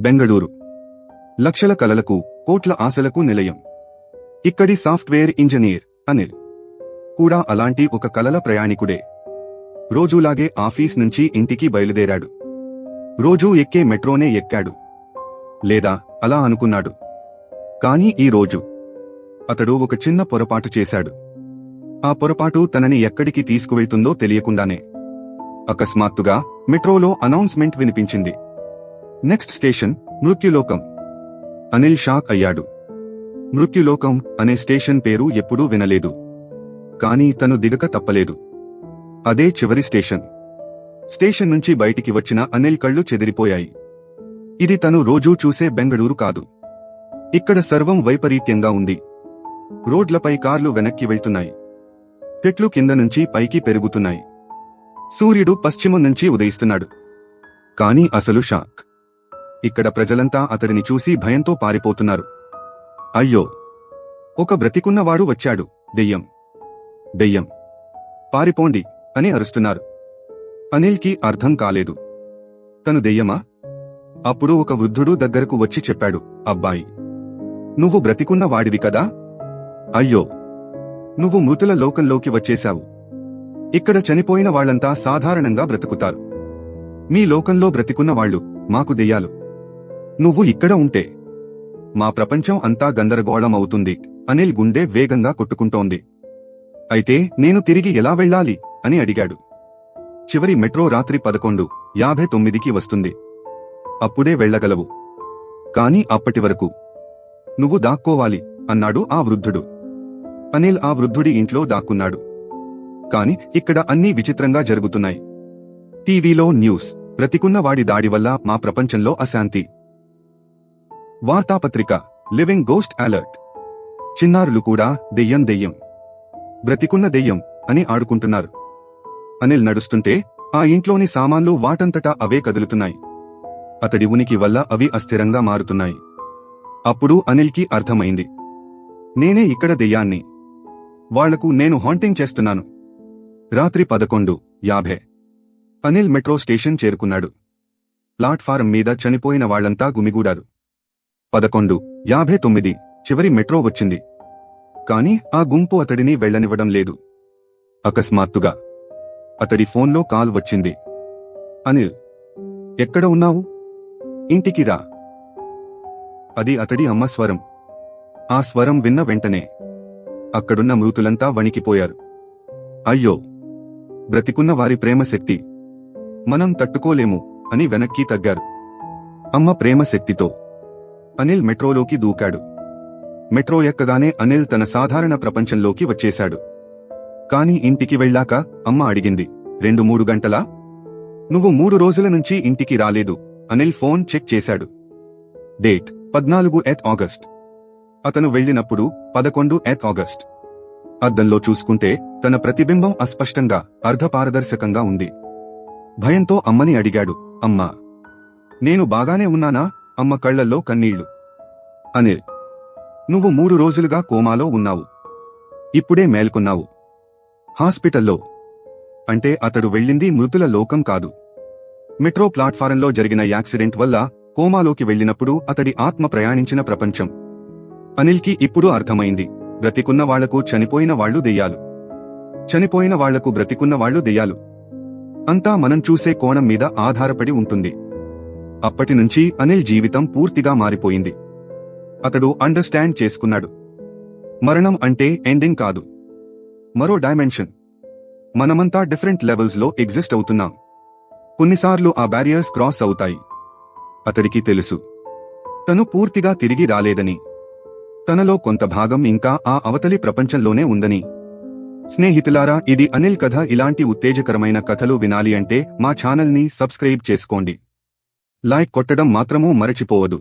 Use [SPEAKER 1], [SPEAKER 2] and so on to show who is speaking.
[SPEAKER 1] బెంగళూరు. లక్షల కలలకు కోట్ల ఆశలకు నిలయం. ఇక్కడి సాఫ్ట్వేర్ ఇంజనీర్ అనిల్. కూడా అలాంటి ఒక కలల ప్రయాణికుడే. రోజులాగే ఆఫీస్ నుంచి ఇంటికి బయలుదేరాడు. రోజూ ఎక్కే మెట్రోనే ఎక్కాడు. లేదా అలా అనుకున్నాడు. కానీ ఈ రోజు అతడు ఒక చిన్న పొరపాటు చేశాడు. ఆ పొరపాటు తనని ఎక్కడికి తీసుకువెళ్తుందో తెలియకుండానే. అకస్మాత్తుగా మెట్రోలో అనౌన్స్మెంట్ వినిపించింది. నెక్స్ట్ స్టేషన్ మృత్యులోకం. అనిల్ షాక్ అయ్యాడు. మృత్యులోకం అనే స్టేషన్ పేరు ఎప్పుడూ వినలేదు. కానీ తను దిగక తప్పలేదు. అదే చివరి స్టేషన్. స్టేషన్ నుంచి బయటికి వచ్చిన అనిల్ కళ్ళు చెదిరిపోయాయి. ఇది తను రోజూ చూసే బెంగళూరు కాదు. ఇక్కడ సర్వం వైపరీత్యంగా ఉంది. రోడ్లపై కార్లు వెనక్కి వెళ్తున్నాయి. చెట్లు కింద నుంచి పైకి పెరుగుతున్నాయి. సూర్యుడు పశ్చిమం నుంచి ఉదయిస్తున్నాడు. కానీ అసలు షాక్. ఇక్కడ ప్రజలంతా అతడిని చూసి భయంతో పారిపోతున్నారు. అయ్యో! ఒక బ్రతికున్నవాడు వచ్చాడు. దెయ్యం! దెయ్యం! పారిపోండి! అని అరుస్తున్నారు. అనిల్కి అర్థం కాలేదు. తను దెయ్యమా? అప్పుడు ఒక వృద్ధుడు దగ్గరకు వచ్చి చెప్పాడు అబ్బాయి నువ్వు బ్రతికున్న వాడివి కదా? అయ్యో! నువ్వు మృతుల లోకంలోకి వచ్చేశావు. ఇక్కడ చనిపోయిన వాళ్ళంతా సాధారణంగా బ్రతుకుతారు. మీ లోకంలో బ్రతికున్న వాళ్ళు మాకు దెయ్యాలు. నువ్వు ఇక్కడ ఉంటే మా ప్రపంచం అంతా గందరగోళం అవుతుంది అనిల్ గుండె వేగంగా కొట్టుకుంటోంది. అయితే నేను తిరిగి ఎలా వెళ్ళాలి? అని అడిగాడు. చివరి మెట్రో రాత్రి పదకొండు యాభై తొమ్మిదికి వస్తుంది. అప్పుడే వెళ్ళగలవు. కాని అప్పటి వరకు నువ్వు దాక్కోవాలి అన్నాడు ఆ వృద్ధుడు. అనిల్ ఆ వృద్ధుడి ఇంట్లో దాక్కున్నాడు. కాని ఇక్కడ అన్నీ విచిత్రంగా జరుగుతున్నాయి. టీవీలో న్యూస్ బ్రతికున్న వాడి దాడి వల్ల మా ప్రపంచంలో అశాంతి. వార్తాపత్రిక లివింగ్ గోస్ట్ అలర్ట్ చిన్నారులు కూడా దెయ్యం దెయ్యం. బ్రతికున్న దెయ్యం అని ఆడుకుంటున్నారు. అనిల్ నడుస్తుంటే ఆ ఇంట్లోని సామాన్లు వాటంతటా అవే కదులుతున్నాయి. అతడి ఉనికి వల్ల అవి అస్థిరంగా మారుతున్నాయి. అప్పుడు అనిల్కి అర్థమైంది. నేనే ఇక్కడ దెయ్యాన్ని. వాళ్ళకు నేను హాంటింగ్ చేస్తున్నాను. రాత్రి పదకొండు యాభై. అనిల్ మెట్రో స్టేషన్ చేరుకున్నాడు. ప్లాట్ఫారం మీద చనిపోయిన వాళ్ళంతా గుమిగూడారు. పదకొండు యాభై తొమ్మిది చివరి మెట్రో వచ్చింది. కాని ఆ గుంపు అతడిని వెళ్ళనివ్వడం లేదు. అకస్మాత్తుగా అతడి ఫోన్లో కాల్ వచ్చింది. అనిల్ ఎక్కడ ఉన్నావు? ఇంటికి రా. అది అతడి అమ్మ స్వరం. ఆ స్వరం విన్న వెంటనే అక్కడున్న మృతులంతా వణికిపోయారు. అయ్యో బ్రతికున్న వారి ప్రేమ శక్తి మనం తట్టుకోలేము అని వెనక్కి తగ్గారు. అమ్మ ప్రేమ శక్తితో అనిల్ మెట్రోలోకి దూకాడు. మెట్రో ఎక్కగానే అనిల్ తన సాధారణ ప్రపంచంలోకి వచ్చేశాడు. కాని ఇంటికి వెళ్ళాక అమ్మ అడిగింది రెండు మూడు గంటలా? నువ్వు మూడు రోజుల నుంచి ఇంటికి రాలేదు అనిల్ ఫోన్ చెక్ చేశాడు. డేట్ పద్నాలుగు ఎత్ ఆగస్ట్. అతను వెళ్ళినప్పుడు పదకొండు ఎత్ ఆగస్ట్. అద్దంలో చూసుకుంటే తన ప్రతిబింబం అస్పష్టంగా అర్ధపారదర్శకంగా ఉంది. భయంతో అమ్మని అడిగాడు అమ్మా నేను బాగానే ఉన్నానా? అమ్మ కళ్ళల్లో కన్నీళ్ళు. అనిల్ నువ్వు మూడు రోజులుగా కోమాలో ఉన్నావు. ఇప్పుడే మేల్కొన్నావు. హాస్పిటల్లో. అంటే అతడు వెళ్ళింది మృతుల లోకం కాదు. మెట్రో ప్లాట్ఫారంలో జరిగిన యాక్సిడెంట్ వల్ల కోమాలోకి వెళ్ళినప్పుడు అతడి ఆత్మ ప్రయాణించిన ప్రపంచం. అనిల్కి ఇప్పుడు అర్థమైంది. బ్రతికున్న వాళ్ళకు చనిపోయిన వాళ్ళు దెయ్యాలు. చనిపోయిన వాళ్ళకు బ్రతికున్న వాళ్ళు దెయ్యాలు. అంతా మనం చూసే కోణం మీద ఆధారపడి ఉంటుంది. అప్పటి నుంచి అనిల్ జీవితం పూర్తిగా మారిపోయింది. అతడు అండర్స్టాండ్ చేసుకున్నాడు. మరణం అంటే ఎండింగ్ కాదు. మరో డైమెన్షన్. మనమంతా డిఫరెంట్ లెవెల్స్లో ఎగ్జిస్ట్ అవుతున్నాం. కొన్నిసార్లు ఆ బ్యారియర్స్ క్రాస్ అవుతాయి. అతడికి తెలుసు. తను పూర్తిగా తిరిగి రాలేదని. తనలో కొంత భాగం ఇంకా ఆ అవతలి ప్రపంచంలోనే ఉందని. స్నేహితులారా ఇది అనిల్ కథ. ఇలాంటి ఉత్తేజకరమైన కథలు వినాలి అంటే మా ఛానల్ని సబ్స్క్రైబ్ చేసుకోండి. లైక్ కొట్టడం మాత్రమూ మరచిపోవద్దు